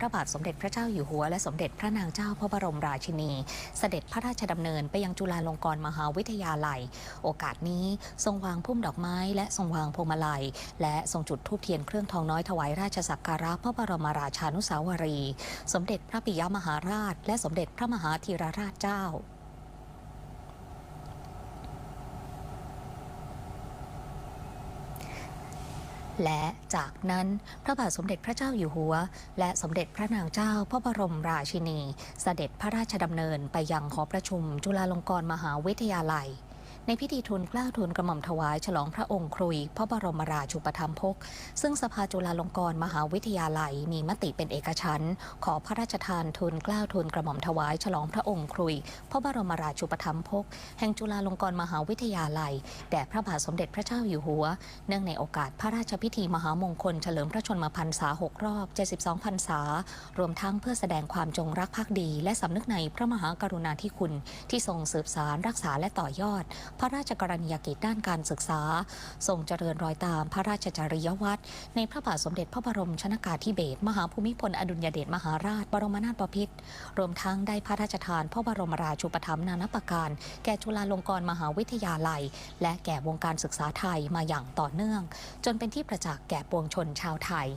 พระบาทสมเด็จพระเจ้าอยู่หัว และสมเด็จพระนางเจ้าพระบรมราชินี เสด็จพระราชดำเนินไปยังจุฬาลงกรณ์มหาวิทยาลัย โอกาสนี้ทรงวางพุ่มดอกไม้ และทรงวางพวงมาลัย และทรงจุดธูปเทียนเครื่องทองน้อยถวายราชสักการะพระบรมราชานุสาวรีย์สมเด็จพระปิยมหาราช และสมเด็จพระมหาธีรราชเจ้า และจากนั้นพระบาทสมเด็จพระเจ้าอยู่หัว และสมเด็จพระนางเจ้าพระบรมราชินี เสด็จพระราชดำเนินไปยังหอประชุมจุฬาลงกรณ์มหาวิทยาลัย ในพิธีทูลเกล้าทูลกระหม่อมถวาย ฉลองพระองค์ครุย พระบรมราชูปถัมภกซึ่งสภาจุฬาลงกรณ์มหาวิทยาลัย มีมติเป็นเอกฉันท์ขอพระราชทานทูลเกล้าทูลกระหม่อมถวาย ฉลองพระองค์ครุย พระบรมราชูปถัมภกแห่งจุฬาลงกรณ์มหาวิทยาลัยแด่พระบาทสมเด็จพระเจ้าอยู่หัว เนื่องในโอกาสพระราชพิธีมหามงคลเฉลิมพระชนมพรรษา6รอบ 72พรรษารวมทั้งเพื่อแสดงความจงรักภักดี และสำนึกในพระมหากรุณาธิคุณที่ทรงสืบสารรักษาและต่อยอดพระราชกรณียกิจด้านการศึกษา ทรงเจริญรอยตามพระราชจริยวัตรในพระบาทสมเด็จพระบรมชนากาธิเบศรมหาภูมิพลอดุลยเดชมหาราช บรมนาถบพิตรรวมทั้งได้พระราชทานพระบรมราชูปถัมภ์นานาประการ แก่จุฬาลงกรณ์มหาวิทยาลัย และแก่วงการศึกษาไทยมาอย่างต่อเนื่อง จนเป็นที่ประจักษ์แก่ปวงชนชาวไทย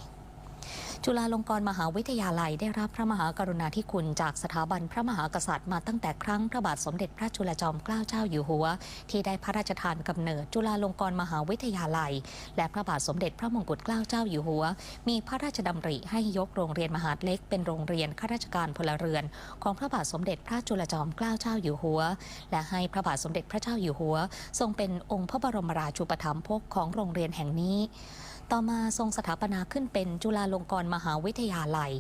จุฬาลงกรณ์มหาวิทยาลัยได้รับพระมหากรุณาธิคุณจากสถาบันพระมหากษัตริย์มาตั้งแต่ครั้งพระบาทสมเด็จพระจุลจอมเกล้าเจ้าอยู่หัว ที่ได้พระราชทานกำเนิดจุฬาลงกรณ์มหาวิทยาลัย และพระบาทสมเด็จพระมงกุฎเกล้าเจ้าอยู่หัว มีพระราชดำริให้ยกโรงเรียนมหาดเล็กเป็นโรงเรียนข้าราชการพลเรือน ของพระบาทสมเด็จพระจุลจอมเกล้าเจ้าอยู่หัว และให้พระบาทสมเด็จพระเจ้าอยู่หัว ทรงเป็นองค์พระบรมราชูปถัมภกของโรงเรียนแห่งนี้ต่อมาทรงสถาปนาขึ้นเป็นจุฬาลงกรณ์มหาวิทยาลัย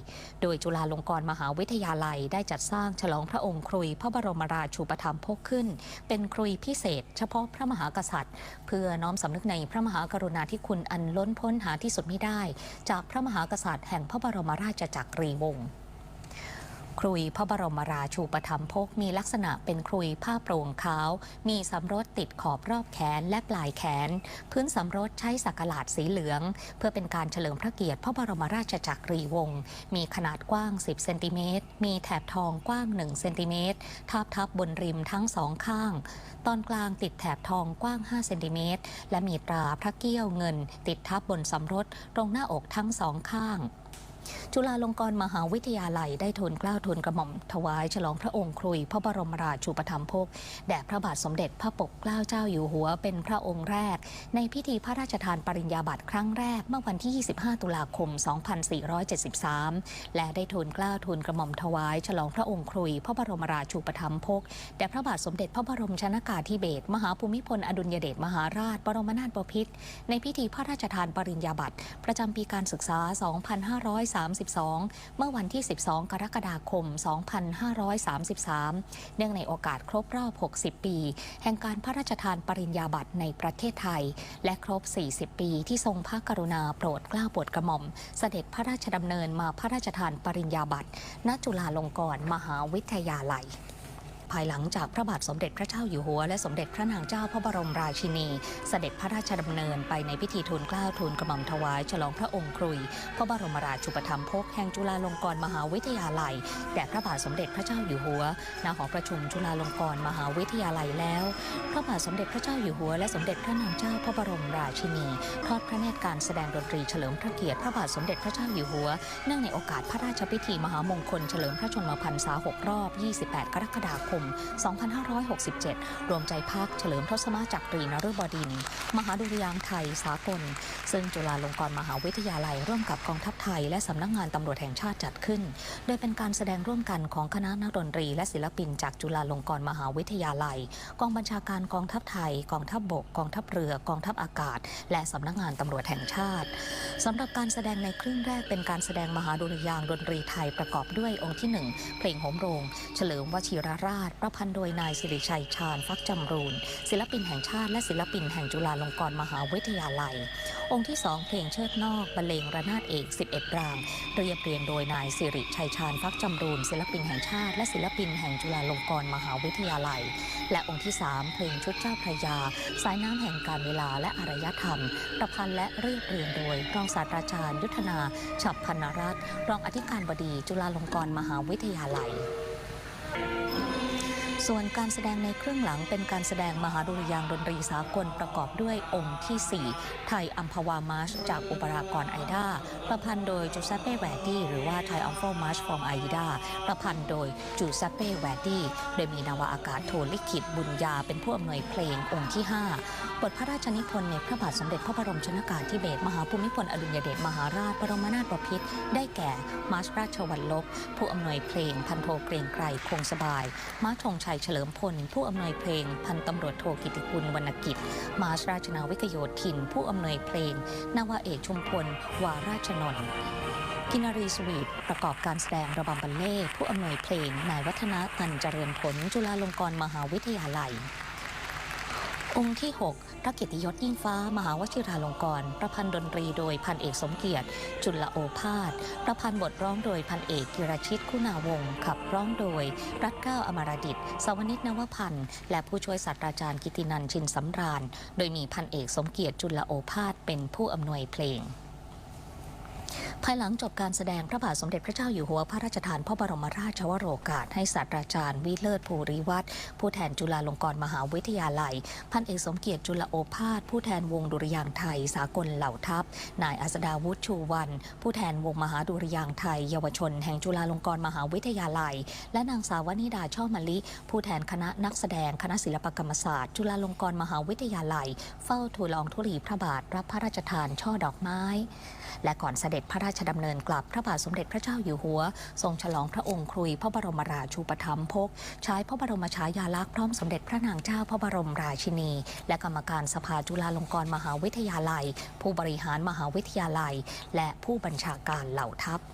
โดยจุฬาลงกรณ์มหาวิทยาลัยได้จัดสร้างฉลองพระองค์ครุยพระบรมราชูปถัมภกขึ้น เป็นครุยพิเศษ เฉพาะพระมหากษัตริย์ เพื่อน้อมสำนึกในพระมหากรุณาธิคุณอันล้นพ้นหาที่สุดไม่ได้ จากพระมหากษัตริย์แห่งพระบรมราชจักรีวงศ์ ครุยพระบรมราชูปถัมภกมีลักษณะเป็นครุยผ้าโปร่งขาว มีสำรดติดขอบรอบแขนและปลายแขน พื้นสำรดใช้สักหลาดสีเหลือง เพื่อเป็นการเฉลิมพระเกียรติพระบรมราชจักรีวงศ์มีขนาดกว้าง 10 เซนติเมตร มีแถบทองกว้าง 1 เซนติเมตรทาบทับบนริมทั้งสองข้าง ตอนกลางติดแถบทองกว้าง 5 เซนติเมตร และมีตราพระเกี้ยวเงิน ติดทับบนสำรดตรงหน้าอกทั้งสองข้าง จุฬาลงกรณ์มหาวิทยาลัยได้ทูลเกล้าทูลกระหม่อมถวายฉลองพระองค์ครุยพระบรมราชูปถัมภกแด่พระบาทสมเด็จพระปกเกล้าเจ้าอยู่หัวเป็นพระองค์แรก ในพิธีพระราชทานปริญญาบัตรครั้งแรกเมื่อวันที่ 25 ตุลาคม 2473 และได้ทูลเกล้าทูลกระหม่อมถวายฉลองพระองค์ครุยพระบรมราชูปถัมภกแด่พระบาทสมเด็จพระบรมชนากาธิเบศรมหาภูมิพลอดุลยเดชมหาราช บรมนาถบพิตรในพิธีพระราชทานปริญญาบัตรประจำปีการศึกษา 250 32 เมื่อวันที่ 12 กรกฎาคม 2533 เนื่องในโอกาสครบรอบ 60 ปี แห่งการพระราชทานปริญญาบัตรในประเทศไทย และครบ 40 ปีที่ทรงพระกรุณาโปรดเกล้าโปรดกระหม่อม เสด็จพระราชดำเนินมาพระราชทานปริญญาบัตรณจุฬาลงกรณ์มหาวิทยาลัย ภายหลังจากพระบาทสมเด็จพระเจ้าอยู่หัว และสมเด็จพระนางเจ้าพระบรมราชินี เสด็จพระราชดำเนินไปในพิธีทูลเกล้าทูลกระหม่อมถวาย ฉลองพระองค์ครุย พระบรมราชูปถัมภกแห่งจุฬาลงกรณ์มหาวิทยาลัยแด่พระบาทสมเด็จพระเจ้าอยู่หัวณหอประชุมจุฬาลงกรณ์มหาวิทยาลัยแล้ว พระบาทสมเด็จพระเจ้าอยู่หัว และสมเด็จพระนางเจ้าพระบรมราชินีทอดพระเนตรการแสดงดนตรีเฉลิมพระเกียรติพระบาทสมเด็จพระเจ้าอยู่หัวเนื่องในโอกาสพระราชพิธีมหามงคลเฉลิมพระชนมพรรษา6รอบ 28 กรกฎาคม2567 รวมใจพักเฉลิมทศมาจักรีนฤบดิน มหาดุริยางไทยสากล ซึ่งจุฬาลงกรณ์มหาวิทยาลัยร่วมกับกองทัพไทย และสำนักงานตำรวจแห่งชาติจัดขึ้น โดยเป็นการแสดงร่วมกันของคณะนักดนตรี และศิลปินจากจุฬาลงกรณ์มหาวิทยาลัย กองบัญชาการกองทัพไทย กองทัพบก กองทัพเรือ กองทัพอากาศ และสำนักงานตำรวจแห่งชาติสำหรับการแสดงในครึ่งแรกเป็นการแสดงมหาดุริยางดนตรีไทยประกอบด้วยองค์ที่หนึ่งเพลงโหมโรง เฉลิมวชิรราชาสประพันธ์โดยนายสิริชัยชาญฟักจำรูน ศิลปินแห่งชาติและศิลปินแห่งจุฬาลงกรณ์มหาวิทยาลัย องค์ที่สองเพลงเชิดนอกบรรเลงระนาดเอก 11 ราง เรียบเรียงโดยนายสิริชัยชาญฟักจำรูน ศิลปินแห่งชาติ และศิลปินแห่งจุฬาลงกรณ์มหาวิทยาลัย และองค์ที่3เพลงชุดเจ้าพระยา สายน้ำแห่งการเวลาและอารยธรรม ประพันธ์และเรียบเรียงโดยรองศาสตราจารย์ยุทธนาฉับพนนรัตน์รองอธิการบดีจุฬาลงกรณ์มหาวิทยาลัย ส่วนการแสดงในเครื่องหลังเป็นการแสดงมหาดุริยางดนตรีสากลประกอบด้วยองค์ที่ 4 ไทยอัมพวามาชจากอุปรากรไอดาประพันธ์โดยจูเซปเป้แวดดี้หรือว่าไทยอัมฟอมาชฟอร์มไอดาประพันธ์โดยจูเซปเป้แวดดี้โดยมีนาวาอากาศโทลิขิตบุญญาเป็นผู้อำนวยเพลงองค์ที่ 5 บทพระราชนิพนธ์ในพระบาทสมเด็จพระบรมชนากาธิเบศรมหาภูมิพลอดุลยเดชมหาราชบรมนาถบพิตรได้แก่มาร์ชราชวัลลบผู้อำนวยเพลงพันโทเกรงไกรคงสบายมาร์ชธงชัยเฉลิมพล ผู้อำนวยเพลง พันตำรวจโทกิติคุณวรรณกิจ มาร์ชราชนาวิกโยธิน ผู้อำนวยเพลง นวาเอกชุมพล วาราชนนท์กินารีสวีทประกอบการแสดงระบำบัลเล่ต์ผู้อำนวยเพลง นายวัฒนะตันเจริญผล จุฬาลงกรณ์มหาวิทยาลัย องค์ที่ 6 พระเกียรติยศยิ่งฟ้า มหาวชิราลงกรณ์ประพันธ์ดนตรีโดยพันเอกสมเกียรติ จุลโอภาส ประพันธ์บทร้องโดยพันเอกกิรชิตคุณาวงศ์ขับร้องโดย รัตเก้าอมรดิตสวนิตนวพันธ์ และผู้ช่วยศาสตราจารย์กิตินันชินสำราญ โดยมีพันเอกสมเกียรติจุลโอภาสเป็นผู้อำนวยเพลง ภายหลังจบการแสดงพระบาทสมเด็จพระเจ้าอยู่หัวพระราชทานพระบรมราชวโรกาส ให้ศาสตราจารย์วิเลิศภูริวัฒน์ผู้แทนจุฬาลงกรณ์มหาวิทยาลัย พันเอกสมเกียรติจุลโอภาส ผู้แทนวงดุริยางไทย สากลเหล่าทัพ นายอัสดาวุฒิชูวัน ผู้แทนวงมหาดุริยางไทย เยาวชน แห่งจุฬาลงกรณ์มหาวิทยาลัย และนางสาวนิดาช่อมะลิ ผู้แทนคณะนักแสดงคณะศิลปกรรมศาสตร์ จุฬาลงกรณ์มหาวิทยาลัย เฝ้าทูลละอองธุลีพระบาทรับพระราชทานช่อดอกไม้ และก่อนเสด็จพระราชดำเนินกลับพระบาทสมเด็จพระเจ้าอยู่หัว ทรงฉลองพระองค์ครุยพระบรมราชูปถัมภกใช้พระบรมฉายาลักษณ์พร้อมสมเด็จพระนางเจ้าพระบรมราชินี และกรรมการสภาจุฬาลงกรณ์มหาวิทยาลัย ผู้บริหารมหาวิทยาลัย และผู้บัญชาการเหล่าทัพ